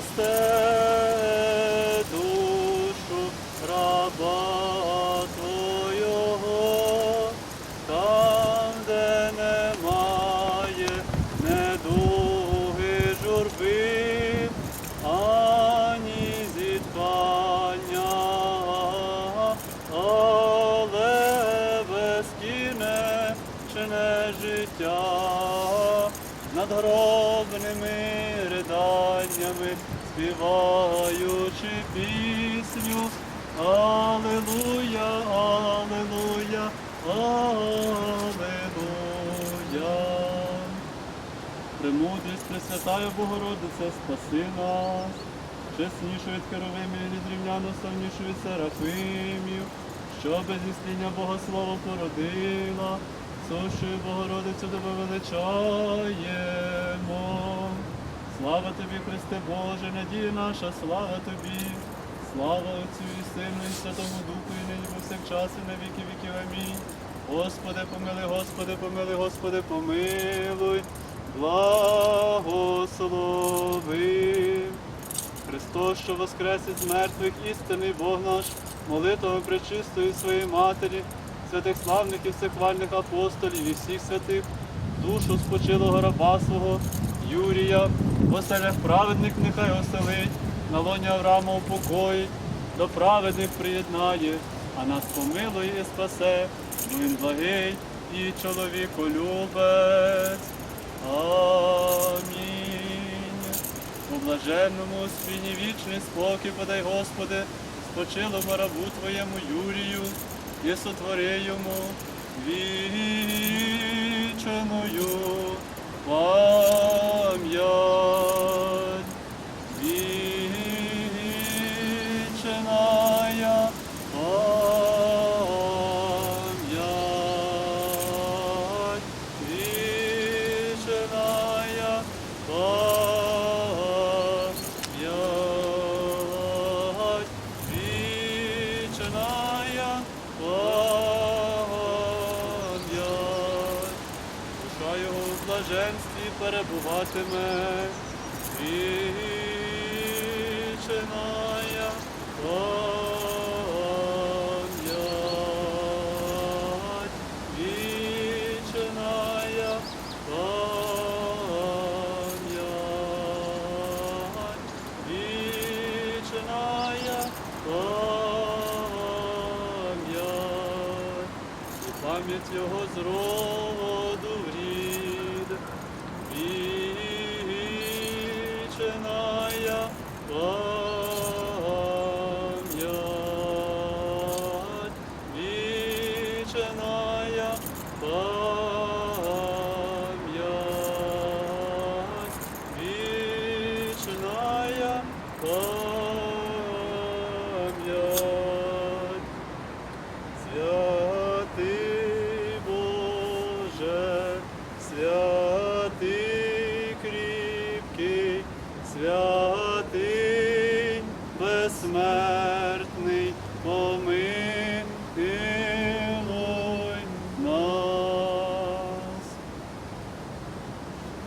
Христе, душу раба Твого, там, де немає недуги журби, ані зітхання, але безкінечне життя над гробними риданнями, співаючи пісню. Аллилуйя, Аллилуйя, Аллилуйя. Премудрість Пресвятая Богородице, спаси нас, чеснішу від керовимів і зрівняно славнішу від серафимів, що без істиння Бога слава породила, сушою Богородицю тебе величаємо. Слава тобі, Христе Боже, надія наша, слава тобі, слава Отцю і Сину, і Святому Духу, і нині повсякчас, і на віки віків. Амінь. Господи, помилуй, Господи, помилуй, Господи, помилуй, благослови. Христос, що воскрес із мертвих, істинний Бог наш, молитвами пречистої своєї Матері, святих славних і всехвальних апостолів і всіх святих, душу спочилого раба свого, Юрія, оселях праведних нехай оселить, на лоні Авраама упокоїть, до праведних приєднає, а нас помилує і спасе, він благий і чоловіколюбець. Амінь. У блаженному спині вічний спокій подай, Господи, спочилому рабу Твоєму Юрію і сотвори йому віченою блаженстві перебуватиме. Віченая пам'ять. Пам'ять його з роду в рід. Віченая пам'ять. Віченая пам'ять. Віченая пам'ять.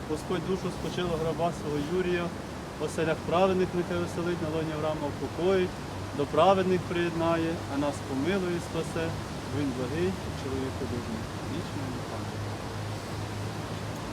Господь душу спочило граба свого Юрія, оселях праведних нехай оселить, на лоні Авраама упокоїть, до праведних приєднає, а нас помилує спасе, він благий, чоловік дужний. Вічний пам'ять.